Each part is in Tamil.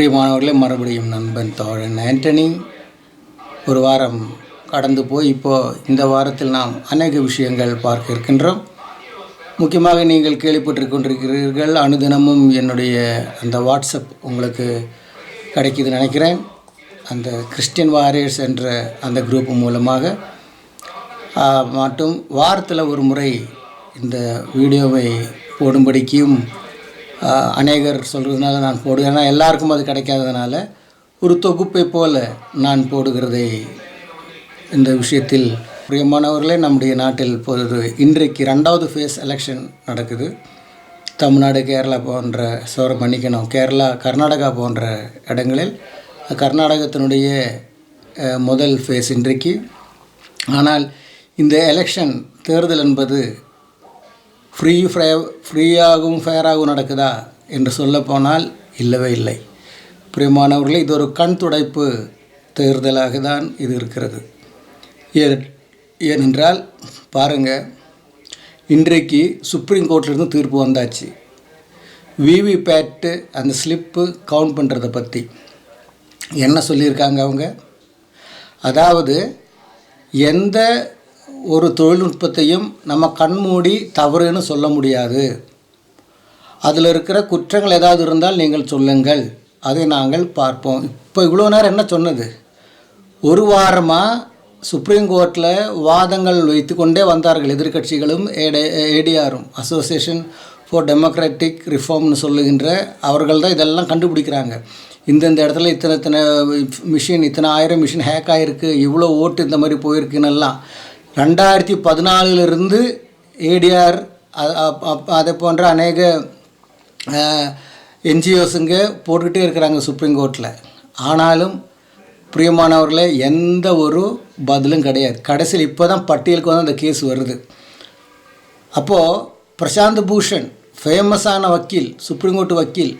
பிரியமானவர்களே மறுபடியும் நண்பன் தோழன் ஆண்டனி. ஒரு வாரம் கடந்து போய் இப்போது இந்த வாரத்தில் நாம் அநேக விஷயங்கள் பார்க்க இருக்கின்றோம். முக்கியமாக நீங்கள் கேள்விப்பட்டு கொண்டிருக்கிறீர்கள் அனுதினமும் என்னுடைய அந்த வாட்ஸ்அப் உங்களுக்கு கிடைக்கிதுன்னு நினைக்கிறேன். அந்த கிறிஸ்டியன் வாரியர்ஸ் என்ற அந்த குரூப் மூலமாக. மட்டும் மற்றும் வாரத்தில் ஒரு முறை இந்த வீடியோவை போடும்படிக்கும் அநேகர் சொல்கிறதுனால நான் போடுவேன். ஏன்னா எல்லாருக்கும் அது கிடைக்காததுனால ஒரு தொகுப்பை போல நான் போடுகிறதை இந்த விஷயத்தில். பிரியமானவர்களே நம்முடைய நாட்டில் இப்போது இன்றைக்கு ரெண்டாவது ஃபேஸ் எலெக்ஷன் நடக்குது. தமிழ்நாடு கேரளா போன்ற சோர மன்னிக்கணும். கேரளா கர்நாடகா போன்ற இடங்களில் கர்நாடகத்தினுடைய முதல் ஃபேஸ் இன்றைக்கு. ஆனால் இந்த எலெக்ஷன் தேர்தல் என்பது ஃப்ரீ ஃப்ரே ஃப்ரீயாகவும் ஃபேராகவும் நடக்குதா என்று சொல்லப்போனால் இல்லவே இல்லை. பிரியமானவர்களே இது ஒரு கண் துடைப்பு தேர்தலாக தான் இது இருக்கிறது. ஏன் ஏனென்றால் பாருங்கள் இன்றைக்கு சுப்ரீம் கோர்ட்லேருந்து தீர்ப்பு வந்தாச்சு. விவிபேட்டு அந்த ஸ்லிப்பு கவுண்ட் பண்ணுறதை பற்றி என்ன சொல்லியிருக்காங்க அவங்க? அதாவது எந்த ஒரு தொழில்நுட்பத்தையும் நம்ம கண்மூடி தவறுன்னு சொல்ல முடியாது. அதில் இருக்கிற குற்றங்கள் ஏதாவது இருந்தால் நீங்கள் சொல்லுங்கள். அதை நாங்கள் பார்ப்போம். இப்போ இவ்வளோ நேரம் என்ன சொன்னது? ஒரு வாரமாக சுப்ரீம் கோர்ட்டில் வாதங்கள் வைத்து கொண்டே வந்தார்கள் எதிர்க்கட்சிகளும் ஏடிஆரும் அசோசியேஷன் ஃபார் டெமோக்ராட்டிக் ரிஃபார்ம்னு சொல்லுகின்ற அவர்கள் தான் இதெல்லாம் கண்டுபிடிக்கிறாங்க. இந்தந்த இடத்துல இத்தனை இத்தனை மிஷின் இத்தனை ஆயிரம் மிஷின் ஹேக் ஆகிருக்கு இவ்வளோ ஓட்டு இந்த மாதிரி போயிருக்குன்னெல்லாம் ரெண்டாயிரத்தி பதினாலிலிருந்து ஏடிஆர் அதை போன்ற அநேக என்ஜிஓஸுங்க போட்டுக்கிட்டே இருக்கிறாங்க சுப்ரீம் கோர்ட்டில் ஆனாலும் பிரியமானவர்களே எந்த ஒரு பதிலும் கிடையாது. கடைசியில் இப்போ தான் பட்டியலுக்கு வந்து அந்த கேஸ் வருது. அப்போது பிரசாந்த் பூஷன் ஃபேமஸான வக்கீல் சுப்ரீம் கோர்ட் வக்கீல்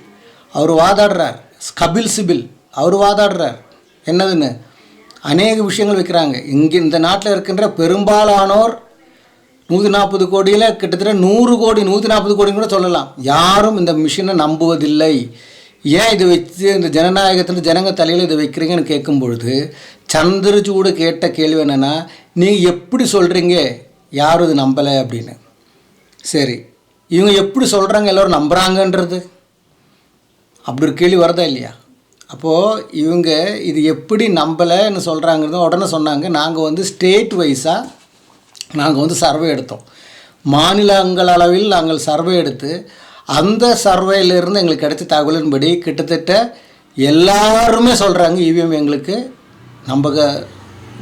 அவர் வாதாடுறார். கபில் சிபில் அவர் வாதாடுறார். என்னதுன்னு? அநேக விஷயங்கள் வைக்கிறாங்க. இங்கே இந்த நாட்டில் இருக்கின்ற பெரும்பாலானோர் நூற்றி நாற்பது கோடியில் கிட்டத்தட்ட நூறு கோடி நூற்றி நாற்பது கோடி கூட சொல்லலாம். யாரும் இந்த மிஷினை நம்புவதில்லை. ஏன் இதை வச்சு இந்த ஜனநாயகத்தில் ஜனங்க தலையில் இதை வைக்கிறீங்கன்னு கேட்கும் பொழுது சந்திரச்சூடு கேட்ட கேள்வி என்னென்னா நீங்கள் எப்படி சொல்கிறீங்க யாரும் இது நம்பலை அப்படின்னு. சரி இவங்க எப்படி சொல்கிறாங்க எல்லோரும் நம்புகிறாங்கன்றது அப்படி ஒரு கேள்வி வரதா இல்லையா? அப்போது இவங்க இது எப்படி நம்பலைன்னு சொல்கிறாங்கிறது உடனே சொன்னாங்க. நாங்கள் வந்து ஸ்டேட் வைஸாக நாங்கள் வந்து சர்வே எடுத்தோம். மாநிலங்கள் அளவில் நாங்கள் சர்வே எடுத்து அந்த சர்வேயிலிருந்து எங்களுக்கு கிடைச்ச தகவலின்படி கிட்டத்தட்ட எல்லாருமே சொல்கிறாங்க இவிஎம் எங்களுக்கு நம்பக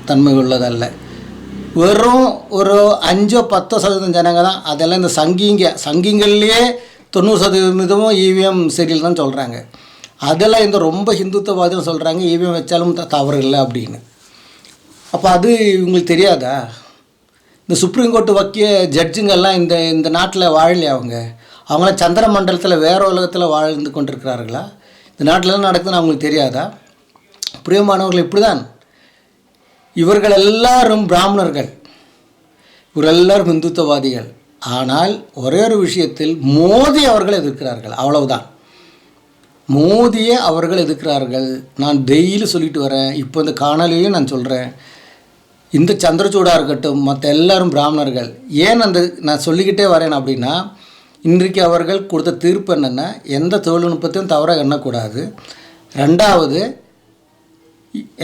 தன்மை உள்ளதல்ல வெறும் ஒரு அஞ்சோ பத்தோ சதவீதம் ஜனங்க தான். அதெல்லாம் இந்த சங்கிங்க சங்கிங்கள்லேயே தொண்ணூறு சதவீதமும் இவிஎம் சரியில் தான் சொல்கிறாங்க அதெல்லாம் இந்த ரொம்ப ஹிந்துத்துவவாதிகள் சொல்கிறாங்க இவன் வச்சாலும் த- தவறு இல்லை அப்படின்னு. அப்போ அது இவங்களுக்கு தெரியாதா? இந்த சுப்ரீம் கோர்ட்டு வக்கிய ஜட்ஜுங்கெல்லாம் இந்த இந்த நாட்டில் வாழலையா அவங்க? அவங்களாம் சந்திர மண்டலத்தில் வேற உலகத்தில் வாழ்ந்து கொண்டிருக்கிறார்களா? இந்த நாட்டில் நடக்குதுன்னு அவங்களுக்கு தெரியாதா? பிரியமானவர்கள் இப்படி தான் இவர்கள் எல்லாரும் பிராமணர்கள். இவர்கள் எல்லாரும் இந்துத்துவவாதிகள். ஆனால் ஒரே ஒரு விஷயத்தில் மோதி அவர்கள் எதிர்க்கிறார்கள். அவ்வளவுதான். மோதியை அவர்கள் எதிர்க்கிறார்கள் நான் டெய்லி சொல்லிட்டு வரேன். இப்போ இந்த காணொலியிலையும் நான் சொல்கிறேன் இந்த சந்திரச்சூடாக இருக்கட்டும் மற்ற எல்லாரும் பிராமணர்கள். ஏன் அந்த நான் சொல்லிக்கிட்டே வரேன் அப்படின்னா இன்றைக்கு அவர்கள் கொடுத்த தீர்ப்பு என்னென்னா எந்த தொழில்நுட்பத்தையும் தவறாக எண்ணக்கூடாது. ரெண்டாவது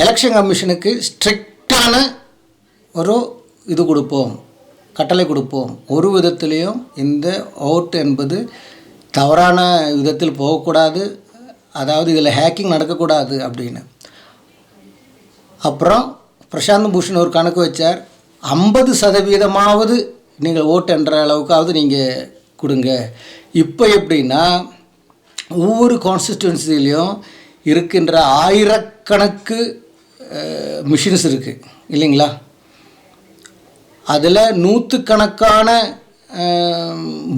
எலெக்ஷன் கமிஷனுக்கு ஸ்ட்ரிக்டான ஒரு இது கொடுப்போம். கட்டளை கொடுப்போம். ஒரு விதத்துலேயும் இந்த ஓட்டு என்பது தவறான விதத்தில் போகக்கூடாது. அதாவது இதில் ஹேக்கிங் நடக்கக்கூடாது அப்படின்னு. அப்புறம் பிரசாந்த் பூஷன் ஒரு கணக்கு வச்சார் ஐம்பது சதவீதமாவது நீங்கள் ஓட்டுன்ற அளவுக்காவது நீங்கள் கொடுங்க. இப்போ எப்படின்னா ஒவ்வொரு கான்ஸ்டியூன்சிலையும் இருக்கின்ற ஆயிரக்கணக்கு மிஷின்ஸ் இருக்குது இல்லைங்களா? அதில் நூற்றுக்கணக்கான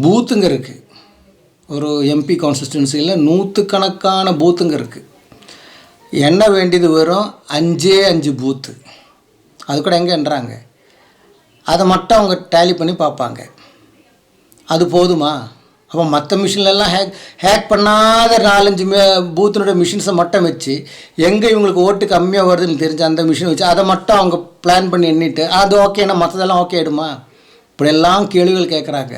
பூத்துங்க இருக்குது ஒரு எம்பி கான்ஸ்டியூன்சியில் நூற்றுக்கணக்கான பூத்துங்க இருக்குது என்ன வேண்டியது வெறும் அஞ்சே அஞ்சு பூத்து அது கூட எங்கேன்றாங்க அதை மட்டும் அவங்க டேலி பண்ணி பார்ப்பாங்க. அது போதுமா? அப்போ மற்ற மிஷின்லலாம் ஹேக் ஹேக் பண்ணாத நாலஞ்சு மே பூத்தினுடைய மிஷின்ஸை மட்டும் வச்சு எங்கே இவங்களுக்கு ஓட்டு கம்மியாக வருதுன்னு தெரிஞ்ச அந்த மிஷினை வச்சு அதை மட்டும் அவங்க பிளான் பண்ணி எண்ணிட்டு அது ஓகேன்னா மற்றதெல்லாம் ஓகே ஆயிடுமா? இப்படியெல்லாம் கேள்விகள் கேட்குறாங்க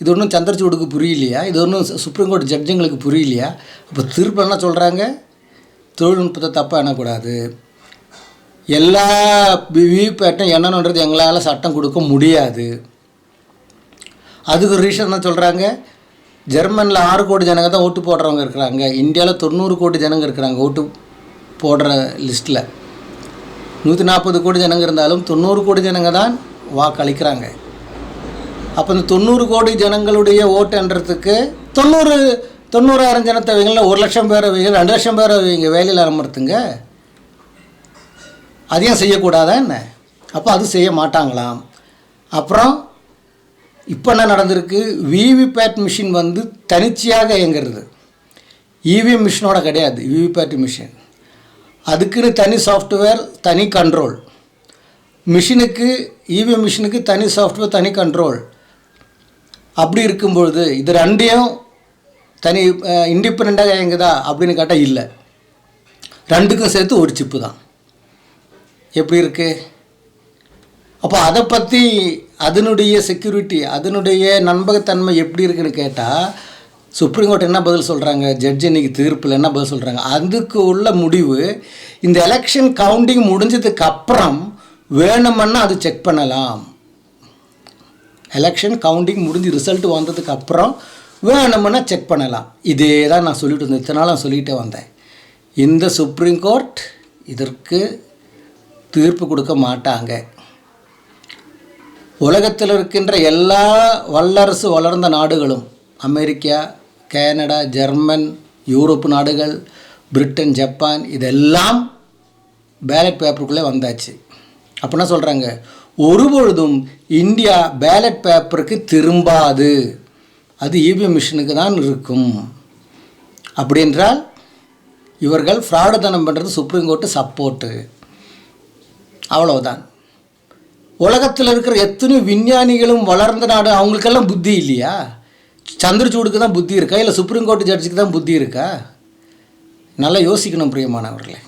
இது ஒன்றும் சந்திரசூடுக்கு புரியலையா? இது ஒன்றும் சுப்ரீம் கோர்ட் ஜட்ஜுங்களுக்கு புரியலையா? அப்போ திருப்பம் என்ன சொல்கிறாங்க தொழில்நுட்பத்தை தப்பாக எண்ணக்கூடாது. எல்லா விவிபேட்டும் என்னன்றது எங்களால் சட்டம் கொடுக்க முடியாது. அதுக்கு ரீசன் என்ன சொல்கிறாங்க ஜெர்மனில் ஆறு கோடி ஜனங்க தான் ஓட்டு போடுறவங்க இருக்கிறாங்க. இந்தியாவில் தொண்ணூறு கோடி ஜனங்க இருக்கிறாங்க ஓட்டு போடுற லிஸ்ட்டில் நூற்றி நாற்பது கோடி ஜனங்க இருந்தாலும் தொண்ணூறு கோடி ஜனங்க தான் வாக்களிக்கிறாங்க. அப்போ இந்த தொண்ணூறு கோடி ஜனங்களுடைய ஓட்டுன்றதுக்கு தொண்ணூறு தொண்ணூறாயிரம் ஜனத்தை வைங்கள ஒரு லட்சம் பேரை வைங்க ரெண்டு லட்சம் பேரை வைங்க வேலையில் அமர்த்துங்க. அதையும் செய்யக்கூடாதா என்ன? அப்போ அது செய்ய மாட்டாங்களாம். அப்புறம் இப்போ என்ன நடந்திருக்கு? விவிபேட் மிஷின் வந்து தனிச்சையாக இயங்குறது. இவிஎம் மிஷினோட கிடையாது. விவிபேட் மிஷின் அதுக்குன்னு தனி சாஃப்ட்வேர் தனி கண்ட்ரோல் மிஷினுக்கு இவிஎம் மிஷினுக்கு தனி சாஃப்ட்வேர் தனி கண்ட்ரோல் அப்படி இருக்கும்பொழுது இது ரெண்டையும் தனி இண்டிபெண்ட்டாக இயங்குதா அப்படின்னு கேட்டால் இல்லை. ரெண்டுக்கும் சேர்த்து ஒரு சிப்பு தான். எப்படி இருக்குது அப்போ அதை பற்றி அதனுடைய செக்யூரிட்டி அதனுடைய நம்பகத்தன்மை எப்படி இருக்குன்னு கேட்டால் சுப்ரீம் கோர்ட் என்ன பதில் சொல்கிறாங்க ஜட்ஜ் இன்னைக்கு தீர்ப்பில் என்ன பதில் சொல்கிறாங்க அதுக்கு உள்ள முடிவு இந்த எலெக்ஷன் கவுண்டிங் முடிஞ்சதுக்கு அப்புறம் வேணுமன்னா அது செக் பண்ணலாம். எலெக்ஷன் கவுண்டிங் முடிஞ்சு ரிசல்ட் வந்ததுக்கு அப்புறம் வேணும்னா செக் பண்ணலாம். இதே தான் நான் சொல்லிட்டு இருந்தேன். இத்தனை நாள் நான் சொல்லிகிட்டே வந்தேன். இந்த சுப்ரீம் கோர்ட் இதற்கு தீர்ப்பு கொடுக்க மாட்டாங்க. உலகத்தில் இருக்கின்ற எல்லா வல்லரசு வளர்ந்த நாடுகளும் அமெரிக்கா கனடா ஜெர்மன் யூரோப் நாடுகள் பிரிட்டன் ஜப்பான் இதெல்லாம் பேலட் பேப்பருக்குள்ளே வந்தாச்சு. அப்படின்னா சொல்கிறாங்க ஒருபொழுதும் இந்தியா பேலட் பேப்பருக்கு திரும்பாது. அது இவிஎம் மிஷினுக்கு தான் இருக்கும். அப்படின்றால் இவர்கள் ஃப்ராடுத்தனம் பண்ணுறது சுப்ரீம் கோர்ட்டு சப்போர்ட்டு அவ்வளவுதான். உலகத்தில் இருக்கிற எத்தனை விஞ்ஞானிகளும் வளர்ந்த நாடு அவங்களுக்கெல்லாம் புத்தி இல்லையா? சந்திரசூடுக்கு தான் புத்தி இருக்கா? இல்லை சுப்ரீம் கோர்ட் ஜட்ஜுக்கு தான் புத்தி இருக்கா? நல்லா யோசிக்கணும் பிரியமானவர்களே.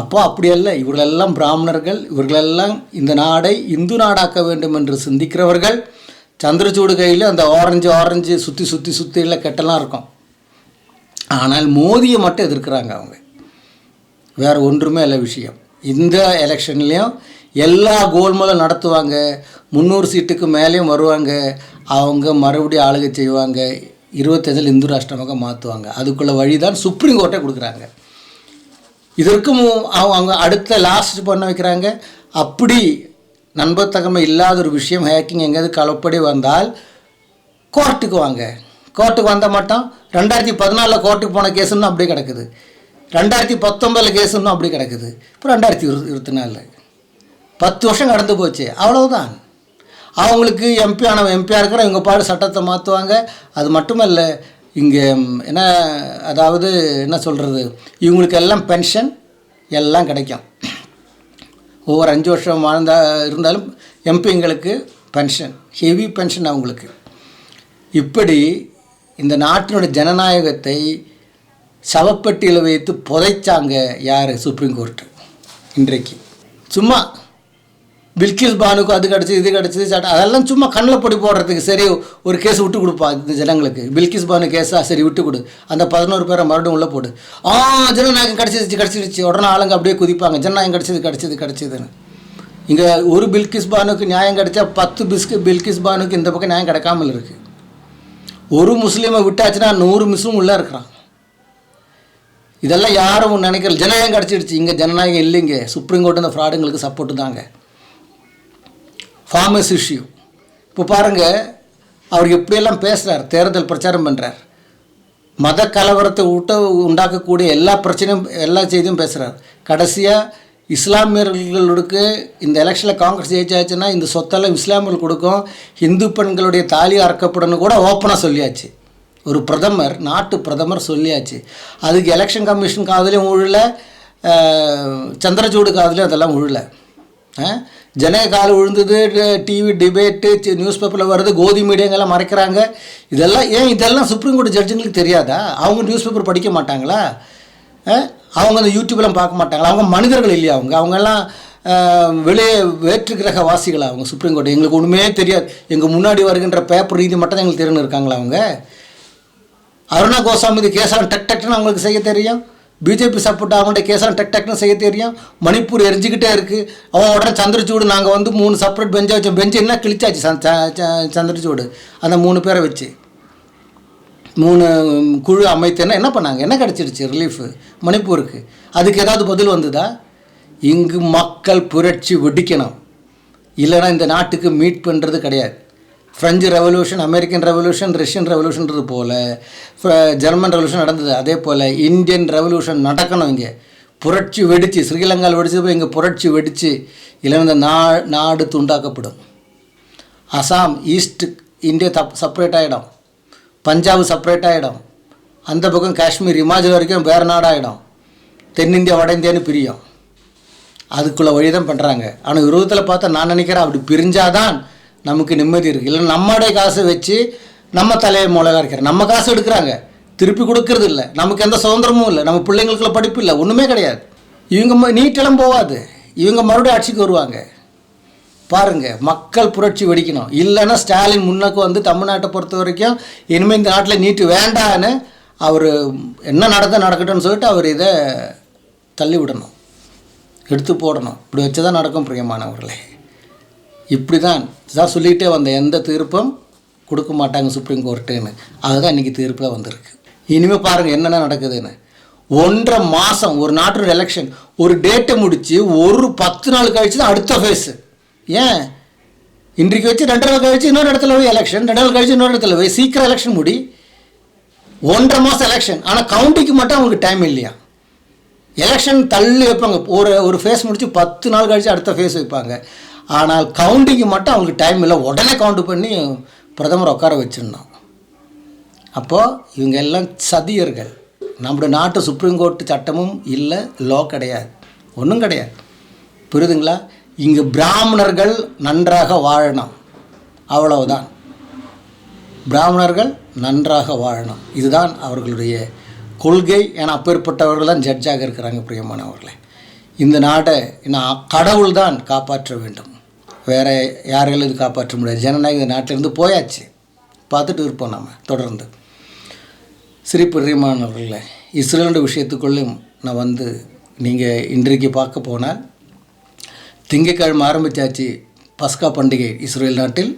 அப்போ அப்படி அல்ல. இவர்களெல்லாம் பிராமணர்கள். இவர்களெல்லாம் இந்த நாடை இந்து நாடாக்க வேண்டும் என்று சிந்திக்கிறவர்கள். சந்திரச்சூடு கையில் அந்த ஆரஞ்சு ஆரஞ்சு சுற்றி சுற்றி சுற்றியில் கெட்டலாம் இருக்கும். ஆனால் மோதியை மட்டும் எதிர்க்கிறாங்க அவங்க. வேறு ஒன்றுமே இல்லை விஷயம். இந்த எலெக்ஷன்லேயும் எல்லா கோல்மலும் நடத்துவாங்க. முந்நூறு சீட்டுக்கு மேலேயும் வருவாங்க. அவங்க மறுபடியும் ஆளுகை செய்வாங்க. இருபத்தஞ்சில் இந்து ராஷ்டிரமாக மாற்றுவாங்க அதுக்குள்ள வழி தான் சுப்ரீம் கோர்ட்டை கொடுக்குறாங்க. இதற்கும் அவங்க அடுத்த லாஸ்ட் பண்ண வைக்கிறாங்க. அப்படி நண்பத்தகமை இல்லாத ஒரு விஷயம் ஹேக்கிங் எங்கேயாவது கலப்படி வந்தால் கோர்ட்டுக்கு வாங்க. கோர்ட்டுக்கு வந்த மாட்டோம் ரெண்டாயிரத்தி பதினாலில் கோர்ட்டுக்கு போன கேஸுன்னு அப்படியே கிடக்குது. ரெண்டாயிரத்தி பத்தொம்பதில் கேஸுன்னு அப்படி கிடக்குது. இப்போ ரெண்டாயிரத்தி இரு இருபத்தி நாலில். பத்து வருஷம் கடந்து போச்சு. அவ்வளவுதான். அவங்களுக்கு எம்பி ஆனவன் எம்பியாக இருக்கிற இவங்க பாடு சட்டத்தை மாற்றுவாங்க அது மட்டுமல்ல இங்கே என்ன அதாவது என்ன சொல்கிறது இவங்களுக்கு எல்லாம் பென்ஷன் எல்லாம் கிடைக்கும். ஒவ்வொரு அஞ்சு வருஷம் வாழ்ந்தா இருந்தாலும் எம்பிங்களுக்கு பென்ஷன் ஹெவி பென்ஷன் அவங்களுக்கு. இப்படி இந்த நாட்டினுடைய ஜனநாயகத்தை சவப்பெட்டியில் வைத்து புதைச்சாங்க யார்? சுப்ரீம் கோர்ட்டு இன்றைக்கு. சும்மா பில்கிஸ் பானுக்கு அது கிடச்சி இது கிடச்சிது சட்டம் அதெல்லாம் சும்மா கண்ணில் பொடி போடுறதுக்கு சரி ஒரு கேஸ் விட்டு கொடுப்பா இந்த ஜனங்களுக்கு. பில்கிஸ் பானு கேஸா சரி விட்டு கொடு. அந்த பதினோரு பேரை மறுபடியும் உள்ளே போடு. ஆ ஜனநாயகம் கிடச்சிருச்சு கிடச்சிருச்சு. உடனே ஆளுங்க அப்படியே குதிப்பாங்க. ஜனநாயகம் கிடச்சிது கிடச்சிது கிடச்சிதுன்னு. இங்கே ஒரு பில்கிஸ் பானுக்கு நியாயம் கிடைச்சா பத்து பிஸ்கு பில்கிஸ் பானுக்கு இந்த பக்கம் நியாயம் கிடைக்காமல் இருக்குது ஒரு முஸ்லீமை விட்டாச்சுன்னா நூறு முஸ்லீம் உள்ளே இருக்கிறான். இதெல்லாம் யாரும் நினைக்கிற ஜனநாயகம் கிடச்சிடுச்சு இங்கே ஜனநாயகம் இல்லைங்க. சுப்ரீம் கோர்ட்டு இந்த ஃப்ராடுங்களுக்கு சப்போர்ட்டு தாங்க. ஃபார்மஸ் இஷ்யூ இப்போ பாருங்கள் அவர் எப்படியெல்லாம் பேசுகிறார் தேர்தல் பிரச்சாரம் பண்ணுறார் மத கலவரத்தை ஊட்ட உண்டாக்கக்கூடிய எல்லா பிரச்சனையும் எல்லா செய்தியும் பேசுகிறார் கடைசியாக இஸ்லாமியர்களுக்கு இந்த எலெக்ஷனில் காங்கிரஸ் ஜெயிச்சாச்சுன்னா இந்த சொத்தெல்லாம் இஸ்லாமியர்கள் கொடுக்கும் இந்து பெண்களுடைய தாலி அறக்கப்படணும் கூட ஓப்பனாக சொல்லியாச்சு. ஒரு பிரதமர் நாட்டு பிரதமர் சொல்லியாச்சு. அதுக்கு எலெக்ஷன் கமிஷன் காதலையும் உழல சந்திரசூடு காதலையும் அதெல்லாம் உழல. ஜனக கால் விழுந்தது டிவி டிபேட்டு நியூஸ் பேப்பரில் வருது கோதி மீடியாங்கெல்லாம் மறைக்கிறாங்க. இதெல்லாம் ஏன் இதெல்லாம் சுப்ரீம் கோர்ட் ஜட்ஜுங்களுக்கு தெரியாதா? அவங்க நியூஸ் பேப்பர் படிக்க மாட்டாங்களா? அவங்க அந்த யூடியூப்லாம் பார்க்க மாட்டாங்களா? அவங்க மனிதர்கள் இல்லையா அவங்க? அவங்கெல்லாம் வெளியே வேற்று கிரக வாசிகளா அவங்க சுப்ரீம் கோர்ட் எங்களுக்கு ஒன்றுமே தெரியாது. எங்கள் முன்னாடி வருகின்ற பேப்பர் ரீதி மட்டும் தான் எங்களுக்கு தெரியுன்னு இருக்காங்களா அவங்க? அருணா கோசாமி கேசலாம் டக் டக்குன்னு அவங்களுக்கு செய்ய தெரியும்? பிஜேபி சப்போர்ட் அவங்கள்ட்ட கேசலாம் டக் டக்னு செய்ய தெரியும். மணிப்பூர் எரிஞ்சுக்கிட்டே இருக்குது அவன் உடனே சந்திரச்சூடு நாங்கள் வந்து மூணு செப்பரேட் பெஞ்சை வச்சோம். பெஞ்சு என்ன? கிழிச்சாச்சு. ச- ச- சந்திரச்சூடு அந்த மூணு பேரை வச்சு. மூணு குழு அமைத்தேன்னா என்ன பண்ணாங்க? என்ன கிடச்சிருச்சு? ரிலீஃபு மணிப்பூருக்கு. அதுக்கு ஏதாவது பதில் வந்ததா? இங்கு மக்கள் புரட்சி வெடிக்கணும். இல்லைன்னா இந்த நாட்டுக்கு மீட் பண்ணுறது கிடையாது. French revolution American revolution Russian ரெவல்யூஷன்றது போல் ஜெர்மன் ரெவல்யூஷன் நடந்தது அதே போல் இந்தியன் ரெவல்யூஷன் நடக்கணும் இங்கே. புரட்சி வெடித்து ஸ்ரீலங்காவில் வெடிச்சு போய் இங்கே புரட்சி வெடித்து இல்லைன்னா இந்த நா நாடு துண்டாக்கப்படும். அசாம் ஈஸ்ட் இந்தியா தப் செப்பரேட் ஆகிடும் பஞ்சாப் செப்பரேட் ஆகிடும் அந்த பக்கம் காஷ்மீர் இமாச்சல் வரைக்கும் வேறு நாடாகிடும் தென்னிந்தியா வட இந்தியான்னு பிரியும். அதுக்குள்ள வழி தான் பண்ணுறாங்க ஆனால் விரோதத்தில் பார்த்தா நான் நினைக்கிறேன் அப்படி பிரிஞ்சாதான் நமக்கு நிம்மதி இருக்குது இல்லை நம்மளுடைய காசை வச்சு நம்ம தலையை மூலகா இருக்கிற நம்ம காசு எடுக்கிறாங்க. திருப்பி கொடுக்கறது இல்லை. நமக்கு எந்த சுதந்திரமும் இல்லை. நம்ம பிள்ளைங்களுக்குள்ள படிப்பு இல்லை. ஒன்றுமே கிடையாது. இவங்க ம- நீட்டெல்லாம் போகாது இவங்க மறுபடியும் ஆட்சிக்கு வருவாங்க. பாருங்க மக்கள் புரட்சி வெடிக்கணும். இல்லைன்னா ஸ்டாலின் முன்னக்கு வந்து தமிழ்நாட்டை பொறுத்த வரைக்கும் இனிமேல் இந்த நாட்டில் நீட்டு வேண்டான்னு அவர் என்ன நடக்க நடக்கட்டும்னு சொல்லிட்டு அவர் இதை தள்ளி விடணும் எடுத்து போடணும். இப்படி வச்சு தான் நடக்கும் பிரியமானவர்களே. இப்படி தான் இதான் சொல்லிகிட்டே வந்த எந்த தீர்ப்பும் கொடுக்க மாட்டாங்க சுப்ரீம் கோர்ட்டுன்னு அதுதான் இன்றைக்கி தீர்ப்பில் வந்திருக்கு. இனிமேல் பாருங்கள் என்னென்ன நடக்குதுன்னு. ஒன்றரை மாதம் ஒரு நாட்டோட எலெக்ஷன் ஒரு டேட்டை முடித்து ஒரு பத்து நாள் கழிச்சு தான் அடுத்த ஃபேஸு ஏன்? இன்றைக்கு வச்சு ரெண்டு நாள் கழிச்சு இன்னொரு இடத்துல போய் எலெக்ஷன் ரெண்டு நாள் கழிச்சு இன்னொரு இடத்துல போய் சீக்கிரம் எலெக்ஷன் முடி. ஒன்றரை மாதம் எலெக்ஷன் ஆனால் கவுண்டிக்கு மட்டும் அவங்களுக்கு டைம் இல்லையா? எலெக்ஷன் தள்ளி வைப்பாங்க. ஒரு ஒரு ஃபேஸ் முடித்து பத்து நாள் கழிச்சு அடுத்த ஃபேஸ் வைப்பாங்க. ஆனால் கவுண்டிங்கு மட்டும் அவங்களுக்கு டைம் இல்லை. உடனே கவுண்ட் பண்ணி பிரதமர் உட்கார வச்சிருந்தோம் அப்போது இவங்க எல்லாம் சதியர்கள். நம்முடைய நாட்டு சுப்ரீம் கோர்ட்டு சட்டமும் இல்லை லோ கிடையாது. ஒன்றும் கிடையாது. புரியுதுங்களா? இங்கே பிராமணர்கள் நன்றாக வாழணும். அவ்வளவுதான். பிராமணர்கள் நன்றாக வாழணும். இதுதான் அவர்களுடைய கொள்கை என அப்பேற்பட்டவர்கள் தான் ஜட்ஜாக இருக்கிறாங்க பிரியமானவர்களே. இந்த நாட்டை நான் கடவுள் தான் காப்பாற்ற வேண்டும். வேறு யாராலும் இது காப்பாற்ற முடியாது. ஜனநாயக நாட்டிலேருந்து நாட்டிலிருந்து போயாச்சு. பார்த்துட்டு இருப்போம் நம்ம தொடர்ந்து. சிறி பிரியமானவர்களே இஸ்ரேலோட விஷயத்துக்குள்ளேயும் நான் வந்து நீங்கள் இன்றைக்கு பார்க்க போனால் திங்கக்கிழமை ஆரம்பித்தாச்சு பஸ்கா பண்டிகை இஸ்ரேல் நாட்டில்.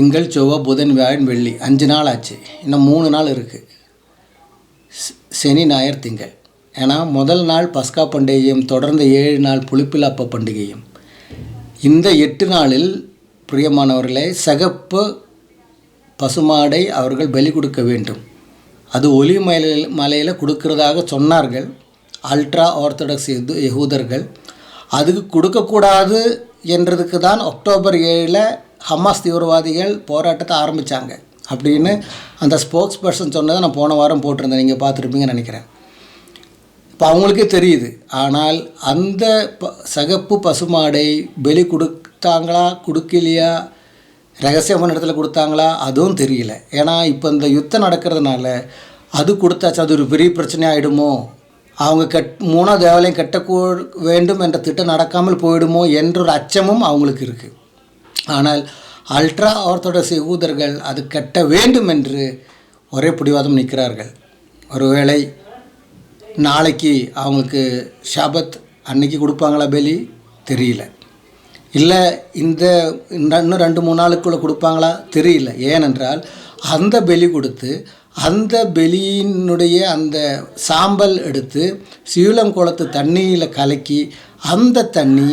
திங்கள் செவ்வாய் புதன் வியாழன் வெள்ளி. அஞ்சு நாள் ஆச்சு. இன்னும் மூணு நாள் இருக்குது சனி ஞாயிறு திங்கள். ஏன்னா முதல் நாள் பஸ்கா பண்டிகையும் தொடர்ந்த ஏழு நாள் புளிப்பிலாப்ப பண்டிகையும். இந்த எட்டு நாளில் பிரியமானவர்களே சகப்பு பசுமாடை அவர்கள் பலி கொடுக்க வேண்டும். அது ஒலி மலையில் மலையில் கொடுக்கிறதாக சொன்னார்கள். அல்ட்ரா ஆர்த்தடாக்ஸ் இது யகூதர்கள். அதுக்கு கொடுக்கக்கூடாது என்றதுக்கு தான் அக்டோபர் ஏழில் ஹமாஸ் தீவிரவாதிகள் போராட்டத்தை ஆரம்பித்தாங்க அப்படின்னு அந்த ஸ்போக்ஸ் பர்சன் சொன்னதை நான் போன வாரம் போட்டிருந்தேன். நீங்கள் பார்த்துருப்பீங்கன்னு நினைக்கிறேன். இப்போ அவங்களுக்கே தெரியுது. ஆனால் அந்த ப சகப்பு பசுமாடை பலி கொடுத்தாங்களா கொடுக்கலையா ரகசியமான இடத்துல கொடுத்தாங்களா அதுவும் தெரியல. ஏன்னா இப்போ இந்த யுத்தம் நடக்கிறதுனால அது கொடுத்தாச்சு. அது ஒரு பெரிய பிரச்சனையாயிடுமோ அவங்க கட் மூணாவது தேவாலயம் கட்டக்கூ வேண்டும் என்ற திட்டம் நடக்காமல் போயிடுமோ என்ற ஒரு அச்சமும் அவங்களுக்கு இருக்குது ஆனால் அல்ட்ரா ஆர்த்தடாக்ஸ் யூதர்கள் அது கட்ட வேண்டும் என்று ஒரே பிடிவாதம் நிற்கிறார்கள். ஒருவேளை நாளைக்கு அவங்களுக்கு ஷாபத் அன்னைக்கு கொடுப்பாங்களா பெலி? தெரியல. இல்லை இந்த இந்த இன்னும் ரெண்டு மூணு நாளுக்குள்ளே கொடுப்பாங்களா? தெரியல. ஏனென்றால் அந்த பெலி கொடுத்து அந்த பெலியினுடைய அந்த சாம்பல் எடுத்து சீலம் குளத்து தண்ணியில் கலக்கி அந்த தண்ணி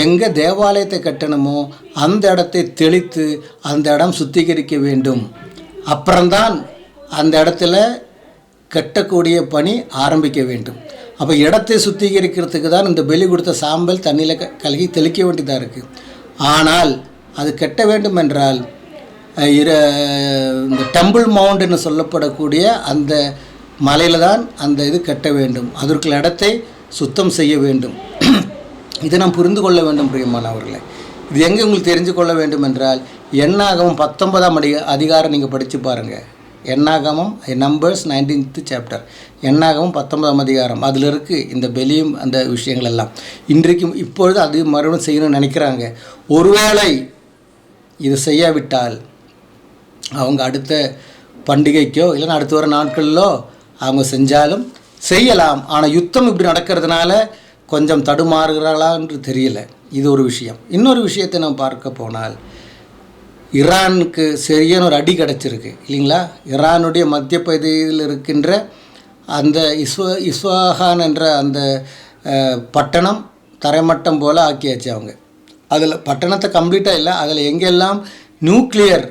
எங்கே தேவாலயத்தை கட்டணுமோ அந்த இடத்தை தெளித்து அந்த இடம் சுத்திகரிக்க வேண்டும். அப்புறம்தான் அந்த இடத்துல கட்டக்கூடிய பணி ஆரம்பிக்க வேண்டும். அப்போ இடத்தை சுத்திகரிக்கிறதுக்கு தான் இந்த பெலி கொடுத்த சாம்பல் தண்ணியில் க கழுகி தெளிக்க வேண்டியதாக இருக்குது ஆனால் அது கட்ட வேண்டும் என்றால் இந்த டம்பிள் மவுண்ட்னு சொல்லப்படக்கூடிய அந்த மலையில் தான் அந்த இது கட்ட வேண்டும். அதற்குள்ள இடத்தை சுத்தம் செய்ய வேண்டும். இதை நாம் புரிந்து கொள்ள வேண்டும் பிரியமானவர்களே இது எங்கே உங்களுக்கு தெரிஞ்சு கொள்ள வேண்டும் என்றால் எண்ணாகமும் பத்தொன்பதாம் அடி அதிகாரம் நீங்கள் படித்து பாருங்கள் எண்ணாகமும் நம்பர்ஸ் நைன்டீன்த்து சாப்டர் எண்ணாகமும் பத்தொன்பதாம் அதிகாரம். அதில் இருக்குது இந்த பெலியும் அந்த விஷயங்கள் எல்லாம். இன்றைக்கும் இப்பொழுது அது மறுபடியும் செய்யணும்னு நினைக்கிறாங்க. ஒருவேளை இது செய்யாவிட்டால் அவங்க அடுத்த பண்டிகைக்கோ இல்லைன்னா அடுத்து வர நாட்களிலோ அவங்க செஞ்சாலும் செய்யலாம். ஆனால் யுத்தம் இப்படி நடக்கிறதுனால கொஞ்சம் தடுமாறுகிறாளான்னு தெரியல. இது ஒரு விஷயம். இன்னொரு விஷயத்தை நம்ம பார்க்க போனால் ஈரானுக்கு சரியான ஒரு அடி கிடச்சிருக்கு இல்லைங்களா? ஈரானுடைய மத்திய பகுதியில் இருக்கின்ற அந்த இஸ்வ இஸ்வாகான் என்ற அந்த பட்டணம் தரைமட்டம் போல் ஆக்கியாச்சு அவங்க. அதில் பட்டணத்தை கம்ப்ளீட்டாக இல்லை அதில் எங்கெல்லாம் நியூக்ளியர்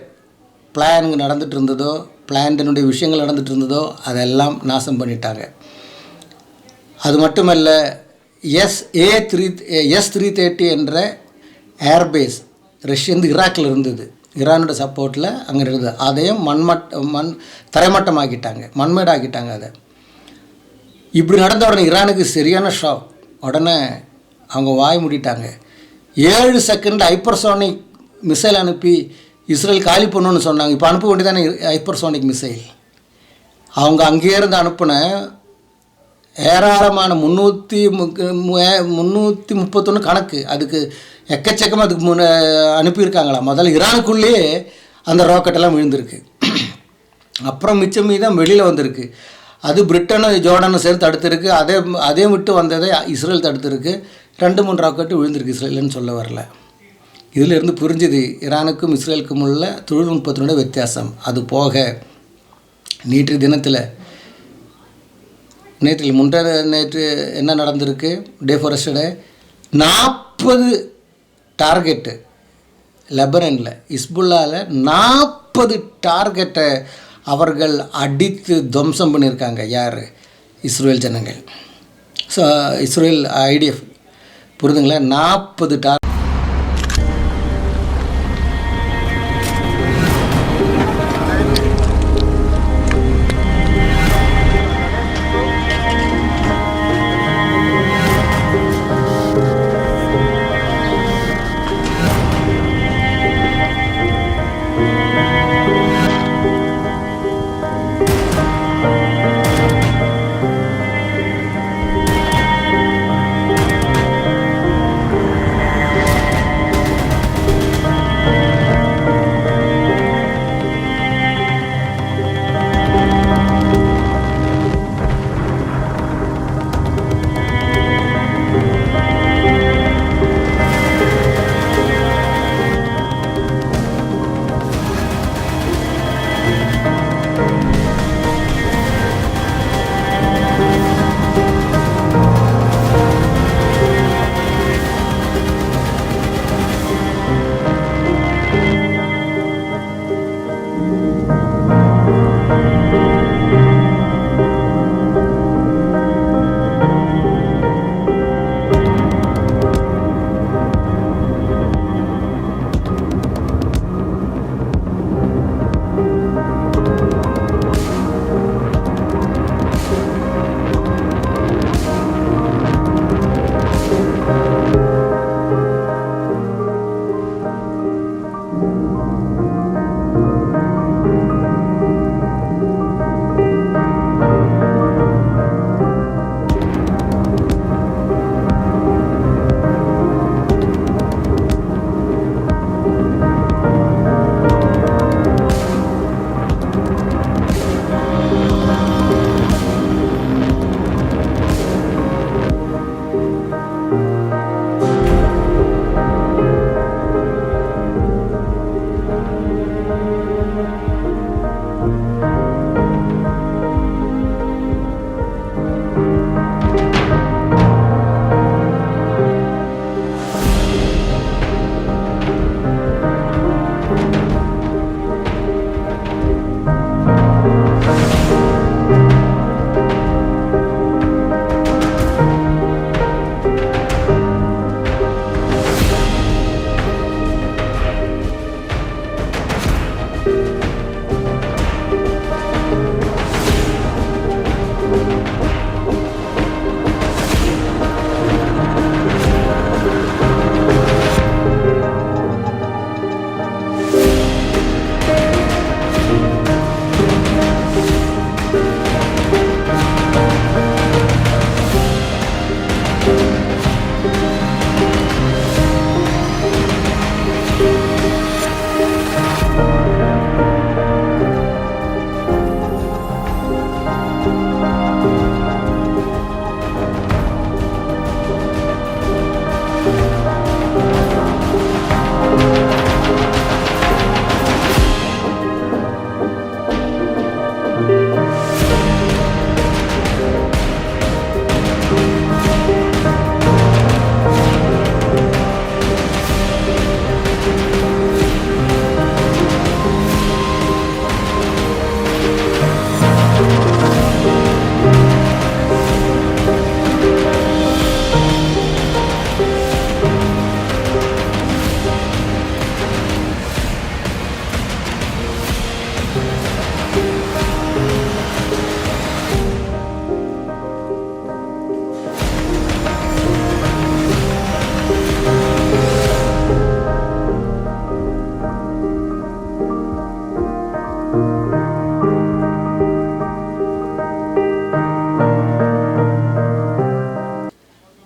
பிளான் நடந்துட்டு இருந்ததோ பிளான்டனுடைய விஷயங்கள் நடந்துட்டு இருந்ததோ அதெல்லாம் நாசம் பண்ணிட்டாங்க. அது மட்டுமல்ல S A three S three thirty என்ற ஏர்பேஸ் ரஷ்யந்து ஈராக்கில் இருந்தது. ஈரானோட சப்போர்ட்டில் அங்கே இருந்தது. அதையும் மண்மட் மண் தரைமட்டமாக்கிட்டாங்க. மண்மேடாக்கிட்டாங்க அதை. இப்படி நடந்த உடனே ஈரானுக்கு சரியான ஷாக் உடனே அவங்க வாய் மூடிட்டாங்க. ஏழு செகண்ட் ஹைப்பர்சோனிக் மிசைல் அனுப்பி இஸ்ரேல் காலி பண்ணணும்னு சொன்னாங்க. இப்போ அனுப்ப வேண்டியதானே ஹைப்பர்சோனிக் மிசைல் அவங்க அங்கேயே இருந்து அனுப்பின ஏராளமான முந்நூற்றி முந்நூற்றி முப்பத்தொன்று கணக்கு. அதுக்கு எக்கச்சக்கமாக அதுக்கு முன்ன அனுப்பியிருக்காங்களா. முதல்ல ஈரானுக்குள்ளேயே அந்த ராக்கெட்டெல்லாம் விழுந்திருக்கு. அப்புறம் மிச்சம் மீதம் வெளியில் வந்திருக்கு. அது பிரிட்டனும் ஜோர்டனும் சேர்த்து தடுத்திருக்கு. அதே அதே விட்டு வந்ததை இஸ்ரேல் தடுத்திருக்கு. ரெண்டு மூணு ராக்கெட்டு விழுந்திருக்கு இஸ்ரேல்னு சொல்ல வரல. இதிலிருந்து புரிஞ்சுது ஈரானுக்கும் இஸ்ரேலுக்கும் உள்ள தொழில்நுட்பத்தினுடைய வித்தியாசம். அது போக நேற்று தினத்தில் நேற்று முன்ட நேற்று என்ன நடந்திருக்கு? டே ஃபாரஸ்டோட நாற்பது டார்கெட்டு லெபனனில் இஸ்புல்லாவில் நாற்பது டார்கெட்டை அவர்கள் அடித்து துவம்சம் பண்ணியிருக்காங்க. யார்? இஸ்ரேல் ஜனங்கள். ஸோ இஸ்ரேல் ஐடிஎஃப் புரிதுங்களா? நாற்பது டார்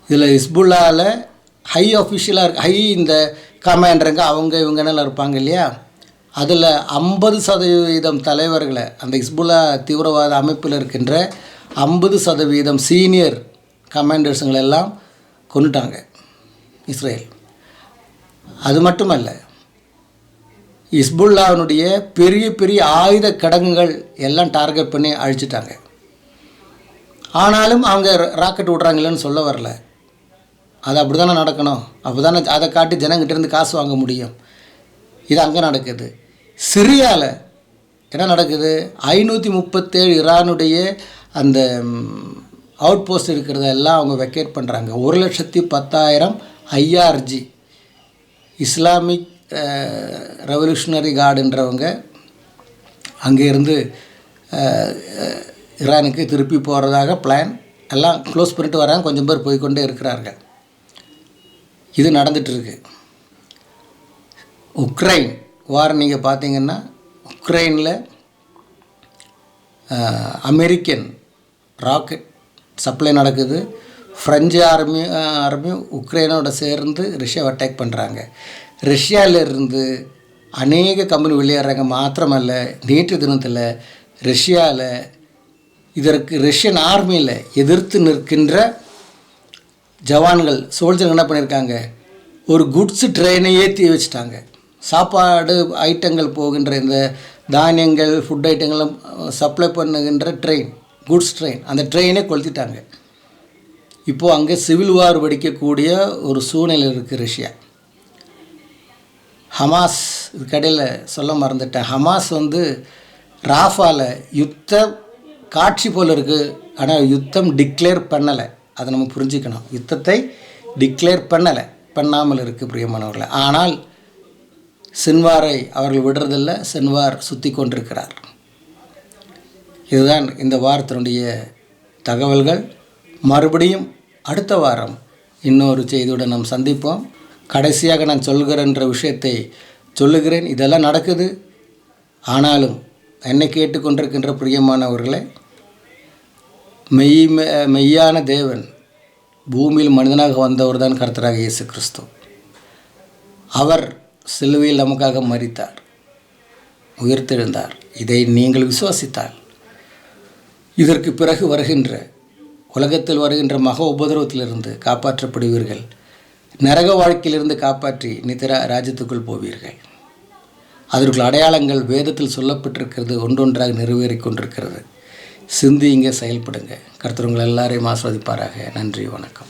இதில் ஹிஸ்புல்லாவில் ஹை ஆஃபிஷியலாக இருக்கு ஹை இந்த கமாண்டருங்க அவங்க இவங்கனால இருப்பாங்க இல்லையா? அதில் ஐம்பது சதவீதம் தலைவர்களை அந்த ஹிஸ்புல்லா தீவிரவாத அமைப்பில் இருக்கின்ற ஐம்பது சதவீதம் சீனியர் கமாண்டர்ஸுங்களெல்லாம் கொண்டுட்டாங்க இஸ்ரேல். அது மட்டுமல்ல இஸ்புல்லாவினுடைய பெரிய பெரிய ஆயுத கடங்குகள் எல்லாம் டார்கெட் பண்ணி அழிச்சிட்டாங்க. ஆனாலும் அவங்க ராக்கெட் விட்றாங்களேன்னு சொல்ல வரல. அது அப்படி தானே நடக்கணும்? அப்படி தானே அதை காட்டி ஜனங்கிட்டேருந்து காசு வாங்க முடியும்? இது அங்கே நடக்குது. சிரியாவில் என்ன நடக்குது? ஐநூற்றி முப்பத்தேழு இரானுடைய அந்த அவுட் போஸ்ட் இருக்கிறதெல்லாம் அவங்க வெக்கேட் பண்ணுறாங்க ஒரு லட்சத்தி பத்தாயிரம் ஐஆர்ஜி இஸ்லாமிக் ரெவல்யூஷனரி கார்டுன்றவங்க அங்கேருந்து ஈரானுக்கு திருப்பி போகிறதாக பிளான் எல்லாம் க்ளோஸ் பண்ணிட்டு வராங்க. கொஞ்சம் பேர் போய்க்கொண்டே இருக்கிறார்கள். இது நடந்துகிட்ருக்கு உக்ரைன் வார் நீங்கள் பார்த்தீங்கன்னா உக்ரைனில் அமெரிக்கன் ராக்கெட் சப்ளை நடக்குது. ஃப்ரெஞ்சு ஆர்மி ஆர்மியும் உக்ரைனோட சேர்ந்து ரஷ்யாவை அட்டாக் பண்ணுறாங்க ரஷ்யாவிலிருந்து அநேக கம்பெனி வெளியேறாங்க மாத்திரமல்ல நேற்று தினத்தில் ரஷ்யாவில் இதற்கு ரஷ்யன் ஆர்மியில் எதிர்த்து நிற்கின்ற ஜவான்கள் சோல்ஜர் என்ன பண்ணியிருக்காங்க ஒரு குட்ஸ் ட்ரெயினையே தீ வச்சுட்டாங்க. சாப்பாடு ஐட்டங்கள் போகின்ற இந்த தானியங்கள் ஃபுட் ஐட்டங்களும் சப்ளை பண்ணுகின்ற ட்ரெயின் குட்ஸ் ட்ரெயின் அந்த ட்ரெயினே கொளுத்திட்டாங்க. இப்போது அங்கே சிவில் வார் வெடிக்கக்கூடிய ஒரு சூழ்நிலை இருக்குது ரஷ்யா. ஹமாஸ் இதுக்கடையில் சொல்ல மறந்துட்டேன். ஹமாஸ் வந்து ராஃபாவில் யுத்த காட்சி போல் இருக்குது ஆனால் யுத்தம் டிக்ளேர் பண்ணலை. அதை நம்ம புரிஞ்சுக்கணும். யுத்தத்தை டிக்ளேர் பண்ணலை. பண்ணாமல் இருக்குது பிரியமானவர்களை. ஆனால் சின்வாரை அவர்கள் விடுறதில்ல. சின்வார் சுற்றி கொண்டிருக்கிறார். இதுதான் இந்த வாரத்தினுடைய தகவல்கள். மறுபடியும் அடுத்த வாரம் இன்னொரு செய்தியுடன் நாம் சந்திப்போம். கடைசியாக நான் சொல்கிறேன்ற விஷயத்தை சொல்லுகிறேன். இதெல்லாம் நடக்குது. ஆனாலும் என்னை கேட்டுக்கொண்டிருக்கின்ற பிரியமானவர்களே மெய் மெய்யான தேவன் பூமியில் மனிதனாக வந்தவர் தான் கர்த்தராக இயேசு கிறிஸ்து. அவர் சிலுவையில் நமக்காக மறித்தார் உயிர்த்தெழுந்தார். இதை நீங்கள் விசுவாசித்தால் இதற்கு பிறகு வருகின்ற உலகத்தில் வருகின்ற மக உபதிரவத்திலிருந்து காப்பாற்றப்படுவீர்கள். நரக வாழ்க்கையிலிருந்து காப்பாற்றி நித்திர ராஜ்யத்துக்குள் போவீர்கள். அதற்குள் அடையாளங்கள் வேதத்தில் சொல்லப்பட்டிருக்கிறது ஒன்றொன்றாக நிறைவேறி கொண்டிருக்கிறது. சிந்திங்க செயல்படுங்க. கர்த்தர் எல்லாரையும் ஆஸ்வதிப்பாராக நன்றி வணக்கம்.